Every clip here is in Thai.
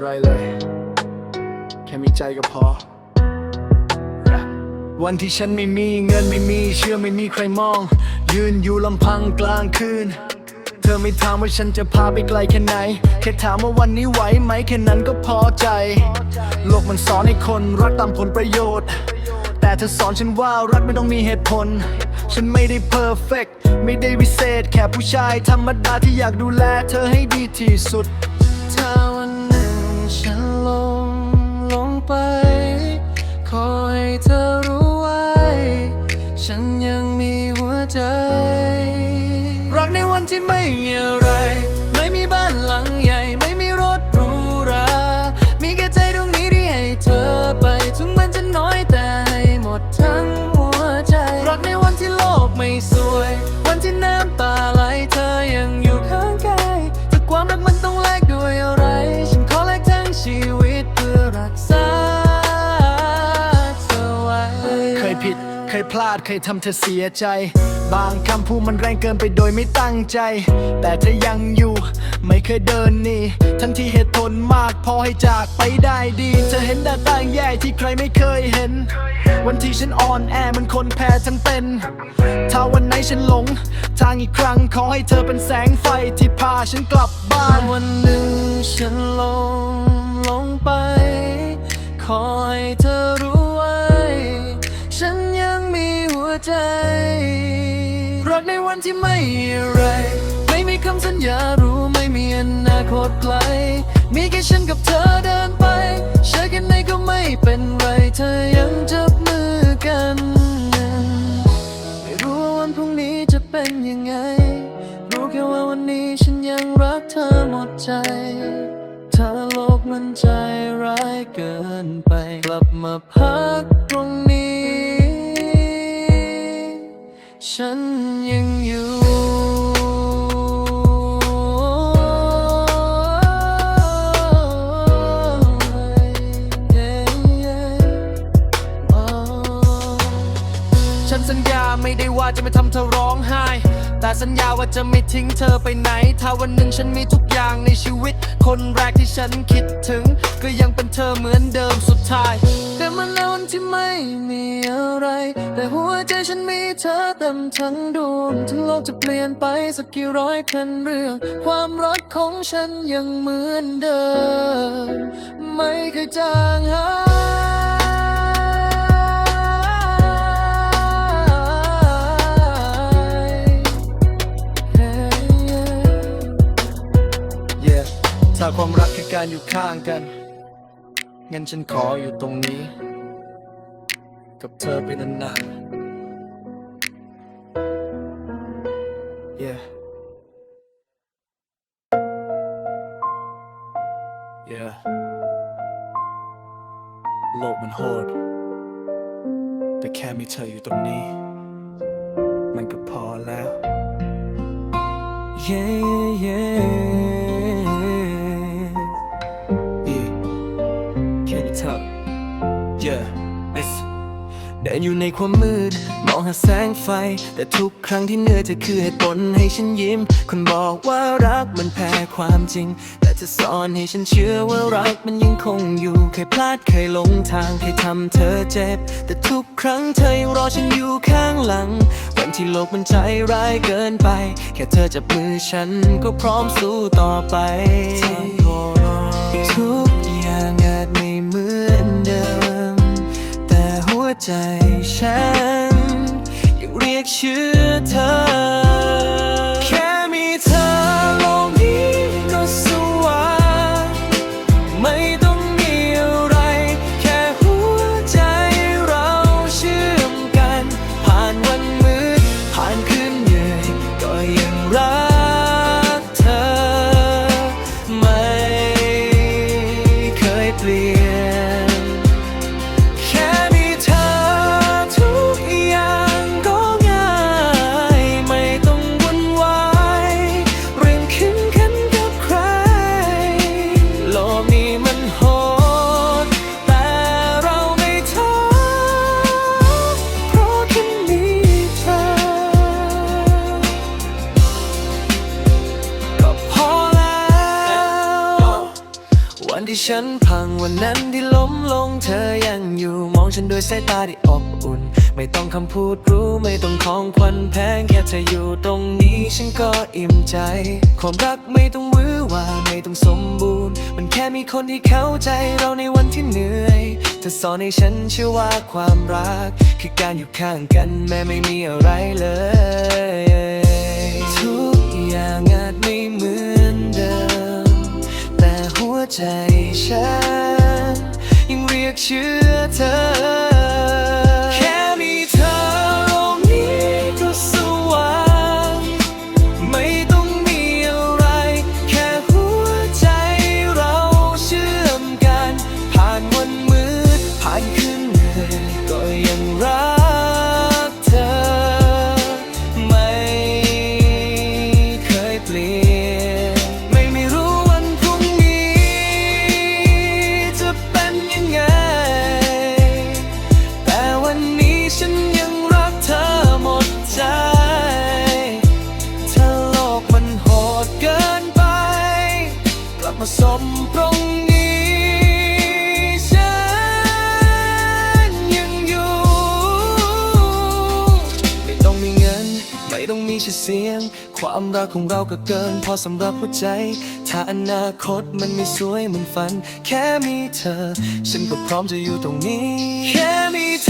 อะไรเลย แค่มีใจก็พอ วันที่ฉันไม่มีเงินไม่มีเชื่อไม่มีใครมอง ยืนอยู่ลำพังกลางคืน เธอไม่ถามว่าฉันจะพาไปไกลแค่ไหน แค่ถามว่าวันนี้ไหวไหมแค่นั้นก็พอใจ โลกมันสอนให้คนรักตามผลประโยชน์ แต่เธอสอนฉันว่ารักไม่ต้องมีเหตุผล ฉันไม่ได้เพอร์เฟกไม่ได้วิเศษแค่ผู้ชายธรรมดาที่อยากดูแลเธอให้ดีที่สุดถ้าวั ไป ขอให้เธอรู้ไว้ ฉันยังมีหัวใจ รักในวันที่ไม่เหี่ยว พลาดเคยทำเธอเสียใจ บางคำพูดมันแรงเกินไปโดยไม่ตั้งใจ แต่เธอยังอยู่ ไม่เคยเดินหนีทั้งที่เหตุผลมากพอให้จากไปได้ดี เธอเห็นแต่ต่างแย่ที่ใครไม่เคยเห็น วันที่ฉันอ่อนแอมันคนแพ้ทั้งเป็น ถ้าวันไหนฉันหลง ทางอีกครั้งขอให้เธอเป็นแสงไฟที่พาฉันกลับบ้านวันหนึ่งฉันลงลงไป ขอให้เธอรู้ ใจรักในวันที่ไม่อะไร ไม่มีคำสัญญารู้ไม่มีอนาคตไกล มีแค่ฉันกับเธอเดินไปเชื่อกันไหนก็ไม่เป็นไรเธอยังจับมือกัน ไม่รู้ว่าวันพรุ่งนี้จะเป็นยังไง รู้แค่ว่าวันนี้ฉันยังรักเธอหมดใจถ้าโลกมันใจร้ายเกินไป กลับมาพักตรงนี้ ฉันยังอยู่ฉันสัญญาไม่ได้ว่าจะไม่ทำเธอร้องไห้ แต่สัญญาว่าจะไม่ทิ้งเธอไปไหน ถ้าวันหนึ่งฉันมีทุกอย่างในชีวิต คนแรกที่ฉันคิดถึง ก็ยังเป็นเธอเหมือนเดิมสุดท้ายแต่มันแล้ววันที่ไม่มีอะไร แต่หัวใจฉันมีเธอเต็มทั้งดวงถึงโลกจะเปลี่ยนไปสักกี่ร้อยพันเรื่อง ความรักของฉันยังเหมือนเดิม ไม่เคยจางหาย การอยู่ข้างกัน งั้นฉันขออยู่ตรงนี้ กับเธอไปนานๆ Yeah Yeah โลกมันโหด แต่แค่มีเธออยู่ตรงนี้ มันก็พอแล้ว Yeah yeah yeah ดินอยู่ในความมืด มองหาแสงไฟ แต่ทุกครั้งที่เหนื่อยเธอคือเหตุผลให้ฉันยิ้ม คนบอกว่ารักมันแพ้ความจริง แต่เธอสอนให้ฉันเชื่อว่ารักมันยังคงอยู่ เคยพลาดเคยหลงทางเคยทำเธอเจ็บ แต่ทุกครั้งเธอยังรอฉันอยู่ข้างหลัง วันที่โลกมันใจร้ายเกินไป แค่เธอจับมือฉันก็พร้อมสู้ต่อไปทุก ใจฉันยังเรียกชื่อเธอ ฉันพังวันนั้นที่ล้มลงเธอยังอยู่ มองฉันด้วยสายตาที่อบอุ่น ไม่ต้องคำพูดรู้ไม่ต้องของขวัญแพงแค่เธออยู่ตรงนี้ฉันก็อิ่มใจ ความรักไม่ต้องวือหวาไม่ต้องสมบูรณ์ มันแค่มีคนที่เข้าใจเราในวันที่เหนื่อยเธอสอนให้ฉันเชื่อว่าความรัก คือการอยู่ข้างกันแม้ไม่มีอะไรเลย ทุกอย่าง ใจฉันยังเรียกชื่อเธอ ความรักของเราก็เกิน พอสำหรับหัวใจ ถ้าอนาคตมันไม่สวยเหมือนฝัน แค่มีเธอ ฉันก็พร้อมจะอยู่ตรงนี้ แค่มีเธอ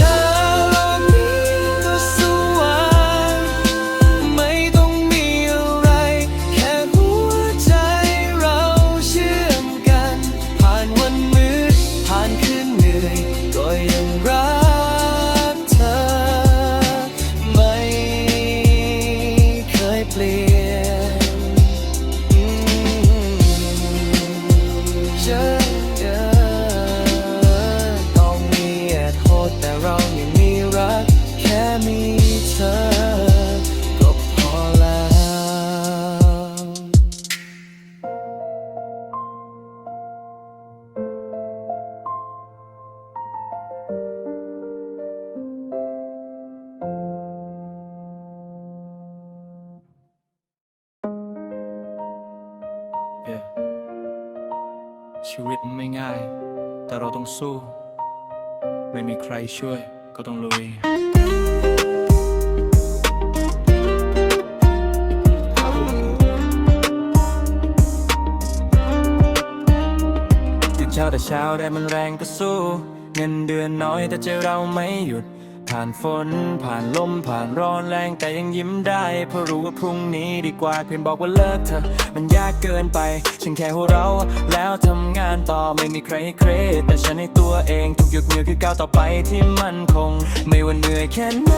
ชีวิตไม่ง่าย แต่เราต้องสู้ ไม่มีใครช่วยก็ต้องลุย ตื่นเช้าแต่เช้าแดดมันแรงก็สู้ เงินเดือนน้อยแต่ใจเราไม่หยุด ผ่านฝน ผ่านลมผ่านร้อนแรงแต่ยังยิ้มได้เพราะรู้ว่าพรุ่งนี้ดีกว่าเพียงบอกว่าเลิกเธอ มันยากเกินไปฉันแค่หัวเราะแล้วทำงานต่อไม่มีใครให้เครดแต่ฉันให้ตัวเองทุกหยดเหงื่อคือก้าวต่อไปที่มั่นคง ไม่ว่าเหนื่อยแค่ไหน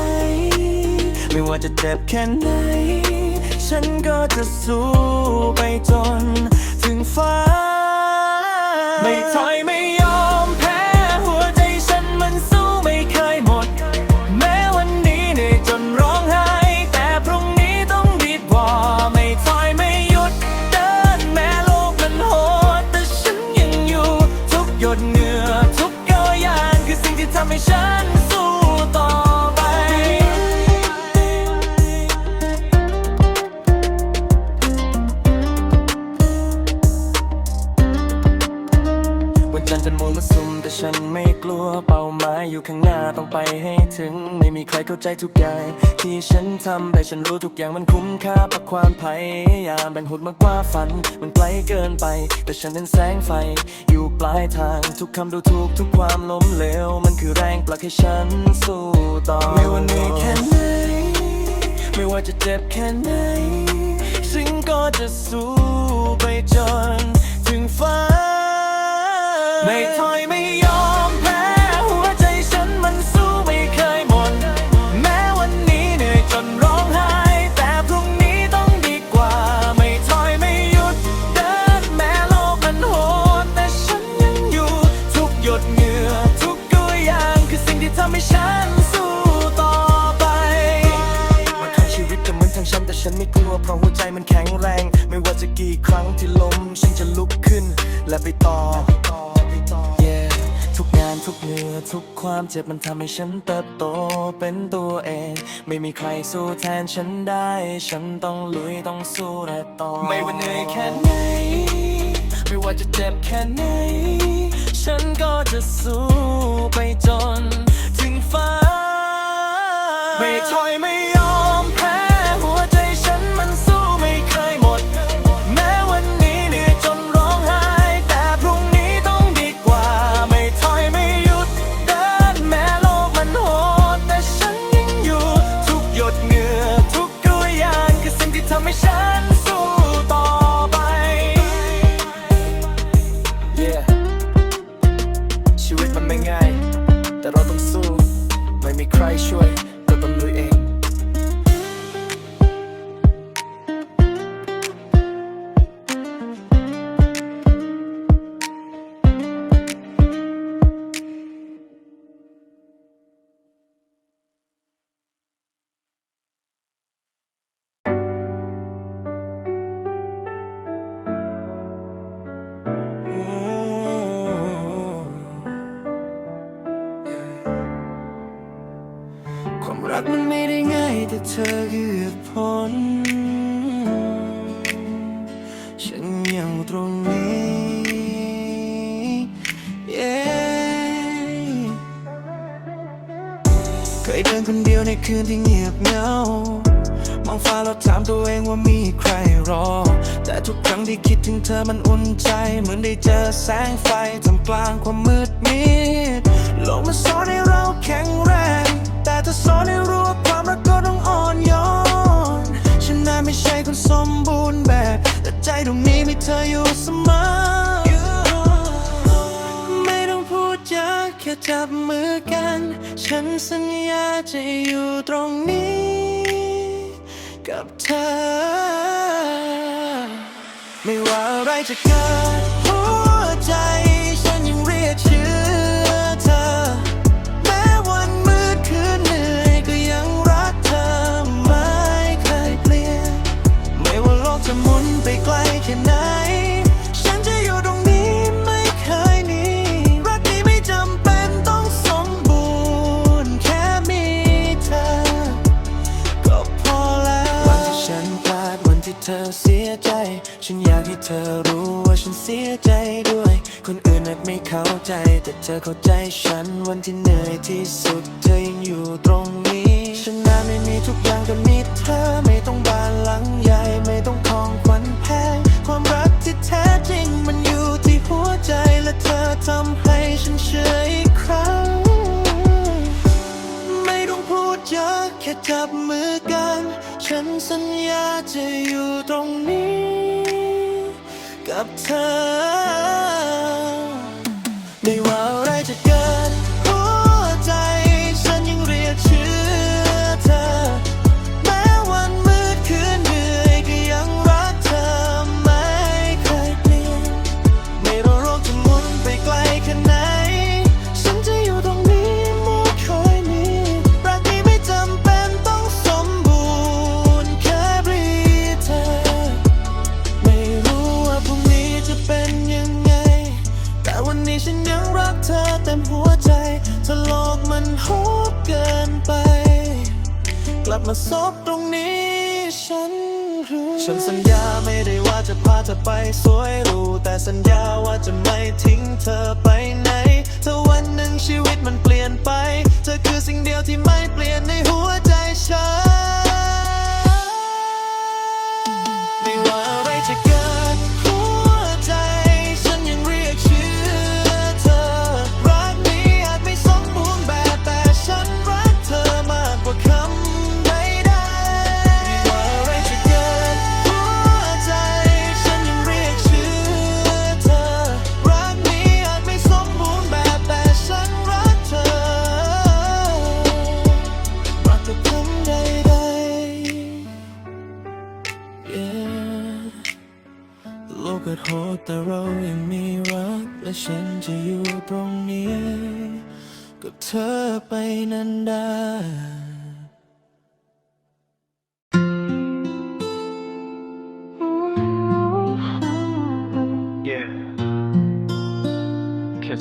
ไม่ว่าจะเจ็บแค่ไหน ฉันก็จะสู้ไปจน ถึงฟ้า ไม่ถอยไม่ ใจทุกอย่าง ที่ฉันทำแต่ฉันรู้ทุกอย่างมันคุ้มค่าเพราะความพยายามแบ่งหดมากกว่าฝัน มันไกลเกินไป แต่ฉันเป็นแสงไฟ อยู่ปลายทางทุกคำดูถูกทุกความล้มเหลว มันคือแรงผลักให้ฉันสู้ต่อไม่ว่าเหนื่อยแค่ไหนไม่ว่าจะเจ็บแค่ไหนฉันก็จะสู้ไปจน ถึงฟ้า ไม่ถอยไม่ยอม และไปต่อ Yeah ทุกงานทุกเหงื่อทุกความเจ็บมันทำให้ฉันเติบโตเป็นตัวเอง ไม่มีใครสู้แทนฉันได้ ฉันต้องลุยต้องสู้และต่อ ไม่ว่าเหนื่อยแค่ไหน ไม่ว่าจะเจ็บแค่ไหน ฉันก็จะสู้ไปจน ถึงฟ้า ไม่ถอยไม่ยอม เธอคือเหตุผล ฉันยังตรงนี้ Yeah เคยเดินคนเดียวในคืนที่เงียบเหงามองฟ้าแล้วถามตัวเองว่ามีใครรอ แต่ทุกครั้งที่คิดถึงเธอมันอุ่นใจ เหมือนได้เจอแสงไฟท่ามกลางความมืดมิด จับมือกัน ฉันสัญญาจะอยู่ตรงนี้ กับเธอ ไม่ว่าอะไรจะเกิดหัวใจฉันยังเรียกชื่อเธอ แม้วันมืดคืนเหนื่อยก็ยังรักเธอไม่เคยเปลี่ยน ไม่ว่าโลกจะหมุนไปไกลแค่ไหน เธอเสียใจ ฉันอยากให้เธอรู้ว่าฉันเสียใจด้วย คนอื่นอาจไม่เข้าใจ แต่เธอเข้าใจฉันวันที่เหนื่อยที่สุด เธอยังอยู่ตรงนี้ ฉันน่าไม่มีทุกอย่างแต่มีเธอไม่ต้องบ้านหลังใหญ่ไม่ต้องของขวัญแพง ความรักที่แท้จริงมันอยู่ที่หัวใจและเธอทำให้ฉันเชื่ออีกครั้ง เยอะแค่จับมือกัน ฉันสัญญาจะอยู่ตรงนี้ กับเธอไม่ว่า กลับมาซบตรงนี้ ฉันรู้ ฉันสัญญาไม่ได้ว่าจะพาเธอไปสวยหรูแต่สัญญาว่าจะไม่ทิ้งเธอไปไหน ถ้าวันหนึ่งชีวิตมันเปลี่ยนไป เธอคือสิ่งเดียวที่ไม่เปลี่ยนในหัวใจฉัน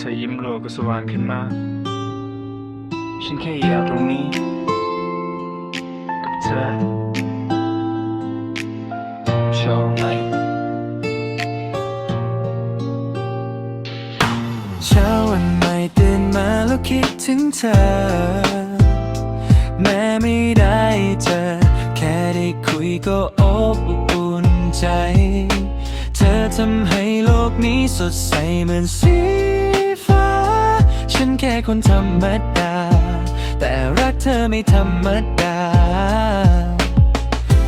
เธอยิ้มโลกก็สว่างขึ้นมา ฉันแค่อยากตรงนี้กับเธอชอบไหมเช้าวันใหม่ตื่นมาแล้วคิดถึงเธอ แม้ไม่ได้เจอ แค่ได้คุยก็อบอุ่นใจ เธอทำให้โลกนี้สดใสเหมือนสี แค่คนธรรมดา แต่รักเธอไม่ธรรมดา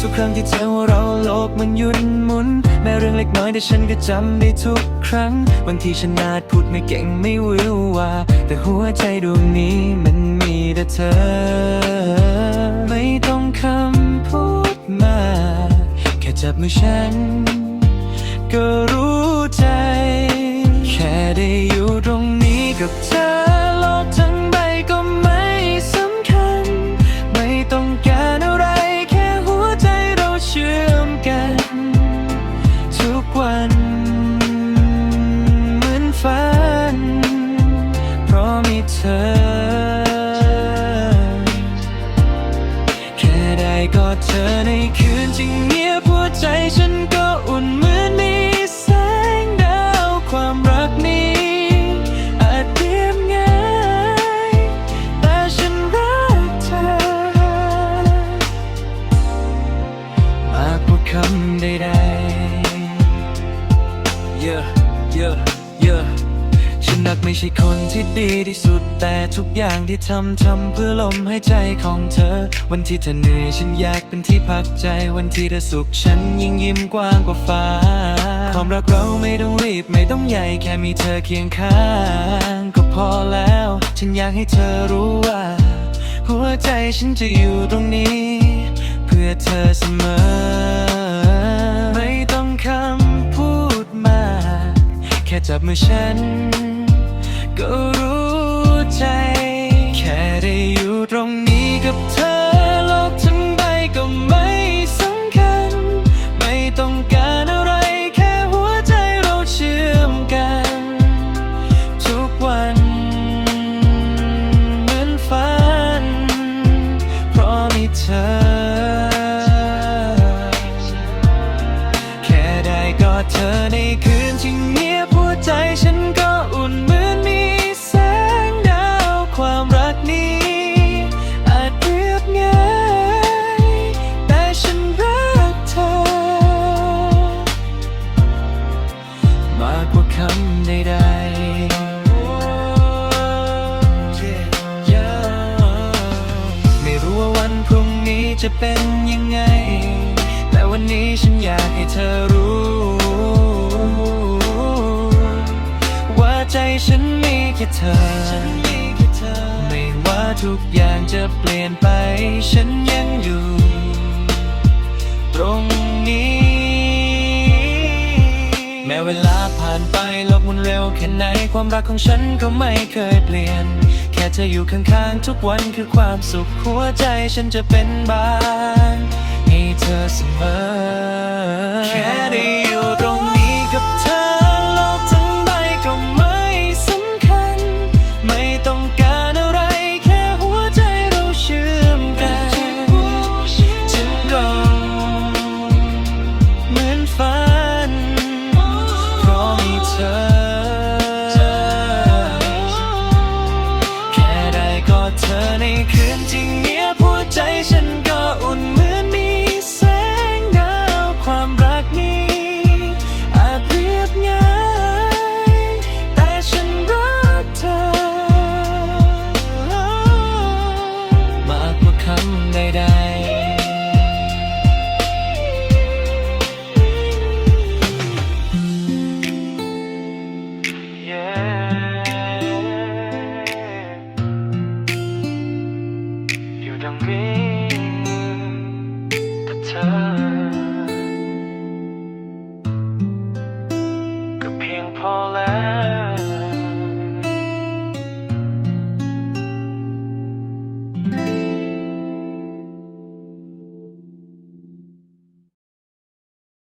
ทุกครั้งที่เธอว่าเราโลกมันยุดหมุน แม้เรื่องเล็กน้อยแต่ฉันก็จำได้ทุกครั้ง บางทีฉันอาจพูดไม่เก่งไม่วิวว่า แต่หัวใจดวงนี้มันมีแต่เธอ ไม่ต้องคำพูดมากแค่จับมือฉัน ก็รู้ใจ แค่ได้อยู่ตรงนี้กับเธอ ชื่อมกัน ทุกวันเหมือนฝัน เพราะมีเธอ แค่ได้กอดเธอในคืนที่ ที่ดีที่สุดแต่ทุกอย่างที่ทำทำเพื่อลมหายใจของเธอ วันที่เธอเหนื่อยฉันอยากเป็นที่พักใจวันที่เธอสุขฉันยิ่งยิ้มกว้างกว่าฟ้า ความรักเราไม่ต้องรีบไม่ต้องใหญ่แค่มีเธอเคียงข้าง ก็พอแล้ว ฉันอยากให้เธอรู้ว่า หัวใจฉันจะอยู่ตรงนี้ เพื่อเธอเสมอ ไม่ต้องคำพูดมากแค่จับมือฉัน ก็รู้ใจ แค่ได้อยู่ จะเป็นยังไง แต่วันนี้ฉันอยากให้เธอรู้ ว่าใจฉันมีแค่เธอ ไม่ว่าทุกอย่างจะเปลี่ยนไป ฉันยังอยู่ ตรงนี้ แม้เวลาผ่านไปโลกมุนเร็วแค่ไหนความรักของฉันก็ไม่เคยเปลี่ยน ค่เธออยู่ข้างๆทุกวันคือความสุขหัวใจฉันจะเป็นบ้านให้เธอเสมอแค่ได้